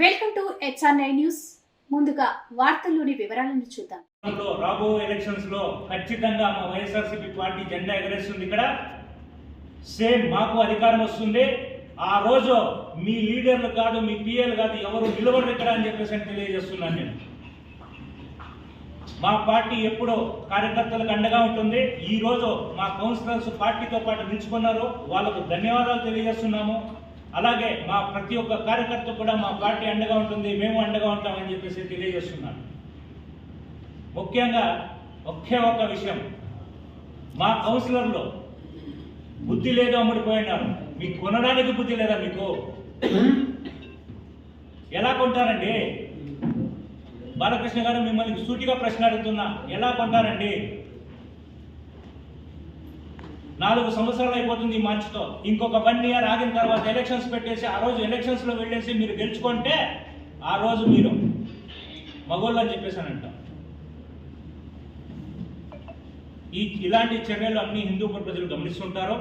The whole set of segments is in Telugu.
Welcome to HR nine news. ముందుగా వార్తల్లోని వివరాలను చూద్దాం. రాబో ఎలక్షన్స్లో ఖచ్చితంగా మా వైఎస్ఆర్సీపీ పార్టీ జెండా ఎగరేస్తుంది ఇక్కడ. సేమ్ మాకు అధికారం వస్తుంది. ఆ రోజు మీ లీడర్లు కాదు మీ పిఎల్ కాదు ఎవరు నిలబడరు ఇక్కడ అని చెప్పేసి అని తెలియజేస్తున్నాను నేను. మా పార్టీ ఎప్పుడో కార్యకర్తలకు అండగా ఉంటుంది. ఈ రోజు మా కౌన్సిలర్స్ పార్టీతో పాటు నిలుచుకున్నారు. వాళ్ళకు ధన్యవాదాలు తెలియజేస్తున్నాము. అలాగే మా ప్రతి ఒక్క కార్యకర్త కూడా మా పార్టీ అండగా ఉంటుంది మేము అండగా ఉంటామని చెప్పేసి తెలియజేస్తున్నాను ముఖ్యంగా ఒకే ఒక్క విషయం. మా కౌన్సిలర్లో బుద్ధి లేదు అమ్ముడిపోయినారు మీకు కొనడానికి బుద్ధి లేదా మీకు? ఎలా కొంటారండి? బాలకృష్ణ గారు మిమ్మల్ని సూటిగా ప్రశ్న అడుగుతున్నా. ఎలా కొంటారండి? నాలుగు సంవత్సరాలు అయిపోతుంది ఈ మార్చితో. ఇంకొక వన్ ఇయర్ ఆగిన తర్వాత ఎలక్షన్స్ పెట్టేసి ఆ రోజు ఎలక్షన్స్లో వెళ్ళేసి మీరు గెలుచుకుంటే ఆ రోజు మీరు మగోళ్ళు అని చెప్పేసానంట ఈ ఇలాంటి చర్యలు అన్ని హిందూ ప్రజలు గమనిస్తుంటారు.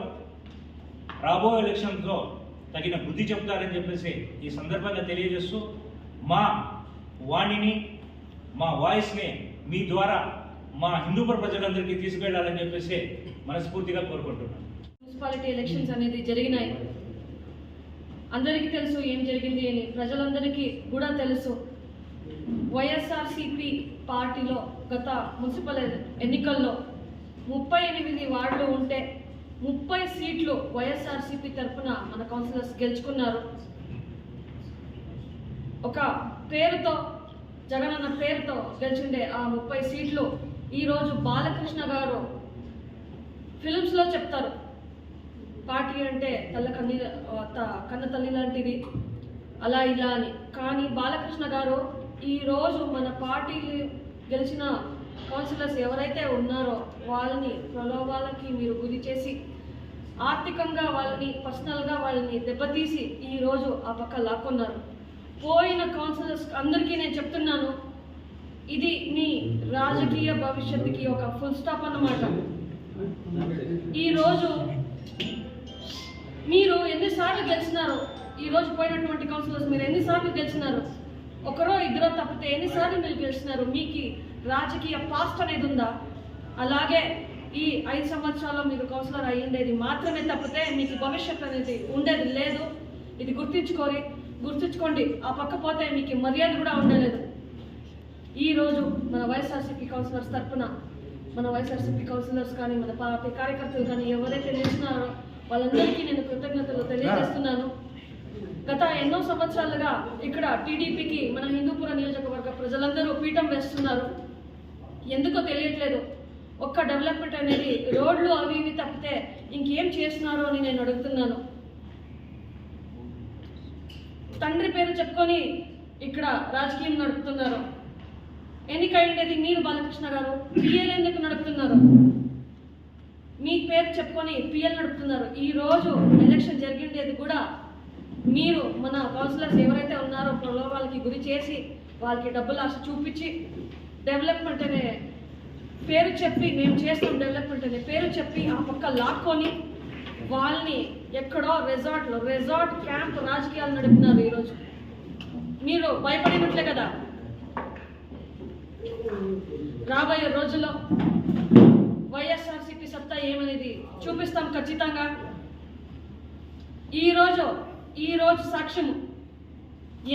రాబో ఎలక్షన్స్లో తగిన బుద్ధి చెప్తారని చెప్పేసి ఈ సందర్భంగా తెలియజేస్తూ మా వాణిని మా వాయిస్ని మీ ద్వారా మా హిందూపుర ప్రజలందరికీ తీసుకెళ్ళాలని చెప్పేసి మనస్ఫూర్తిగా కోరుకుంటున్నాను. మున్సిపాలిటీ ఎలక్షన్స్ అనేది జరిగినాయి. అందరికీ తెలుసు ఏం జరిగింది అని. ప్రజలందరికీ కూడా తెలుసు. వైఎస్ఆర్సిపి పార్టీలో గత మున్సిపల్ ఎన్నికల్లో ముప్పై ఎనిమిది వార్డులు ఉంటే ముప్పై సీట్లు వైఎస్ఆర్సిపి తరఫున మన కౌన్సిలర్స్ గెలుచుకున్నారు. ఒక పేరుతో జగనన్న పేరుతో గెలిచిండే ఆ ముప్పై సీట్లు ఈరోజు బాలకృష్ణ గారు ఫిలిమ్స్లో చెప్తారు. పార్టీ అంటే తల్ల కన్ని త- కన్న తల్లి లాంటిది అలా ఇలా అని. కానీ బాలకృష్ణ గారు ఈరోజు మన పార్టీ గెలిచిన కౌన్సిలర్స్ ఎవరైతే ఉన్నారో వాళ్ళని ప్రలోభాలకి మీరు గురి చేసి ఆర్థికంగా వాళ్ళని పర్సనల్గా వాళ్ళని దెబ్బతీసి ఈరోజు ఆ పక్క లాక్కున్నారు. పోయిన కౌన్సిలర్స్ అందరికీ నేను చెప్తున్నాను ఇది రాజకీయ భవిష్యత్తుకి ఒక ఫుల్ స్టాప్ అన్నమాట. ఈరోజు మీరు ఎన్నిసార్లు గెలిచినారు ఈరోజు పోయినటువంటి కౌన్సిలర్స్ మీరు ఎన్నిసార్లు గెలిచినారు ఒకరో ఇద్దరో తప్పితే ఎన్నిసార్లు మీరు గెలిచినారు మీకు రాజకీయ పాస్ట్ అనేది ఉందా? అలాగే ఈ ఐదు సంవత్సరాల్లో మీరు కౌన్సిలర్ అయ్యిండేది మాత్రమే తప్పితే మీకు భవిష్యత్ అనేది ఉండేది లేదు. ఇది గుర్తించుకోరి గుర్తించుకోండి. ఆ పక్క పోతే మీకు మర్యాద కూడా ఉండలేదు. ఈ రోజు మన వైఎస్ఆర్సీపీ కౌన్సిలర్స్ తరఫున మన వైఎస్ఆర్సీపీ కౌన్సిలర్స్ కానీ మన పార్టీ కార్యకర్తలు కానీ ఎవరైతే నిలిచినారో వాళ్ళందరికీ నేను కృతజ్ఞతలు తెలియజేస్తున్నాను. గత ఎన్నో సంవత్సరాలుగా ఇక్కడ టీడీపీకి మన హిందూపుర నియోజకవర్గ ప్రజలందరూ పీఠం వేస్తున్నారు. ఎందుకో తెలియట్లేదు. ఒక్క డెవలప్మెంట్ అనేది రోడ్లు అవి ఇవి తప్పితే ఇంకేం చేస్తున్నారు అని నేను అడుగుతున్నాను. తండ్రి పేరు చెప్పుకొని ఇక్కడ రాజకీయం నడుపుతున్నారు. ఎన్నికైండేది మీరు బాలకృష్ణ గారు. పిఎల్ ఎందుకు నడుపుతున్నారు? మీ పేరు చెప్పుకొని పిఎల్ నడుపుతున్నారు. ఈ రోజు ఎలక్షన్ జరిగిండేది కూడా మీరు మన కౌన్సిలర్స్ ఎవరైతే ఉన్నారో ప్రలోభాలకి గురి చేసి వాళ్ళకి డబ్బులు ఆశ చూపించి డెవలప్మెంట్ అనే పేరు చెప్పి మేము చేస్తాం డెవలప్మెంట్ అనే పేరు చెప్పి ఆ పక్క లాక్కొని వాళ్ళని ఎక్కడో రెసార్ట్లో రెసార్ట్ క్యాంప్ రాజకీయాలు నడిపినారు ఈరోజు మీరు భయపడినట్లే కదా. రాబోయే రోజుల్లో వైఎస్ఆర్సీపీ సత్తా ఏమనేది చూపిస్తాం ఖచ్చితంగా. ఈరోజు ఈరోజు సాక్ష్యము.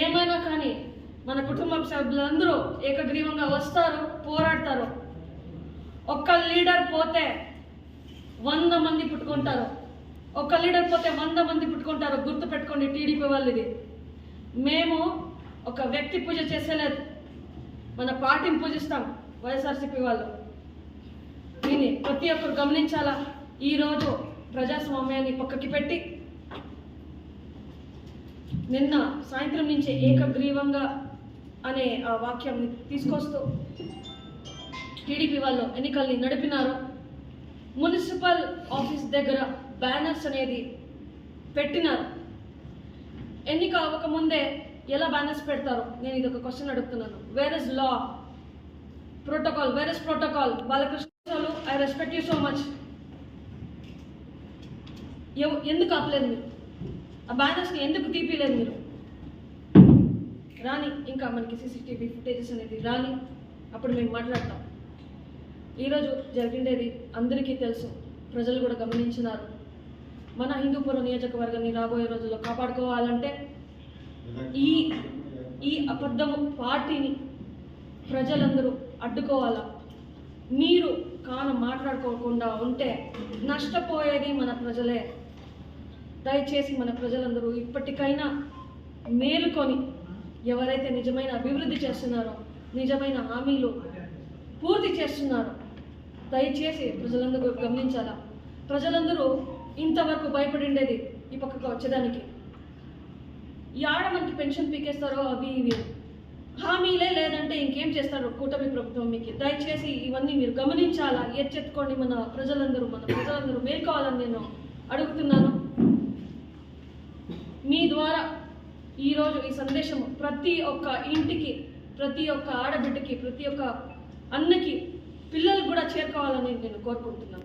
ఏమైనా కానీ మన కుటుంబ సభ్యులందరూ ఏకగ్రీవంగా వస్తారు పోరాడతారు. ఒక్క లీడర్ పోతే వంద మంది పుట్టుకుంటారు. ఒక్క లీడర్ పోతే వంద మంది పుట్టుకుంటారు. గుర్తు పెట్టుకోండి టీడీపీ వాళ్ళది. మేము ఒక వ్యక్తి పూజ చేసేలేదు. మన పార్టీని పూజిస్తాం. వైఎస్ఆర్సీపీ వాళ్ళు. దీన్ని ప్రతి ఒక్కరు గమనించాలా? ఈరోజు ప్రజాస్వామ్యాన్ని పక్కకి పెట్టి నిన్న సాయంత్రం నుంచి ఏకగ్రీవంగా అనే ఆ వాక్యం తీసుకొస్తూ టీడీపీ వాళ్ళు ఎన్నికల్ని నడిపినారు. మున్సిపల్ ఆఫీస్ దగ్గర బ్యానర్స్ అనేది పెట్టినారు. ఎన్నిక అవ్వకముందే ఎలా బ్యానర్స్ పెడతారు నేను ఇది ఒక క్వశ్చన్ అడుగుతున్నాను. Where is law protocol virus is protocol బాలకృష్ణలు I respect you so much ఎందుకు ఆపలేదు మీరు? ఆ బ్యానర్స్ని ఎందుకు తీపిలేదు మీరు? రాని ఇంకా మనకి సీసీటీవీ ఫుటేజెస్ అనేది రాని అప్పుడు మేము మాట్లాడతాం. ఈరోజు జరిగిండేది అందరికీ తెలుసు. ప్రజలు కూడా గమనించినారు. మన హిందూపురం నియోజకవర్గాన్ని రాబోయే రోజుల్లో కాపాడుకోవాలంటే ఈ ఈ అబద్ధము పార్టీని ప్రజలందరూ అడ్డుకోవాలా? మీరు కాను మాట్లాడుకోకుండా ఉంటే నష్టపోయేది మన ప్రజలే. దయచేసి మన ప్రజలందరూ ఇప్పటికైనా మేలుకొని ఎవరైతే నిజమైన అభివృద్ధి చేస్తున్నారో నిజమైన హామీలు పూర్తి చేస్తున్నారో దయచేసి ప్రజలందరూ గమనించాలా? ప్రజలందరూ ఇంతవరకు భయపడిండేది ఈ పక్కకు వచ్చేదానికి. ఈ ఆడ మనకి పెన్షన్ పీకేస్తారో అవి ఇవి. హామీలే లేదంటే ఇంకేం చేస్తారు కూటమి ప్రభుత్వం మీకు? దయచేసి ఇవన్నీ మీరు గమనించాలా? ఎచ్చెత్తుకోండి మన ప్రజలందరూ మన ప్రజలందరూ మేల్కోవాలని నేను అడుగుతున్నాను. మీ ద్వారా ఈరోజు ఈ సందేశం ప్రతి ఒక్క ఇంటికి ప్రతి ఒక్క ఆడబిడ్డకి ప్రతి ఒక్క అన్నకి పిల్లలకు కూడా చేరుకోవాలని నేను కోరుకుంటున్నాను.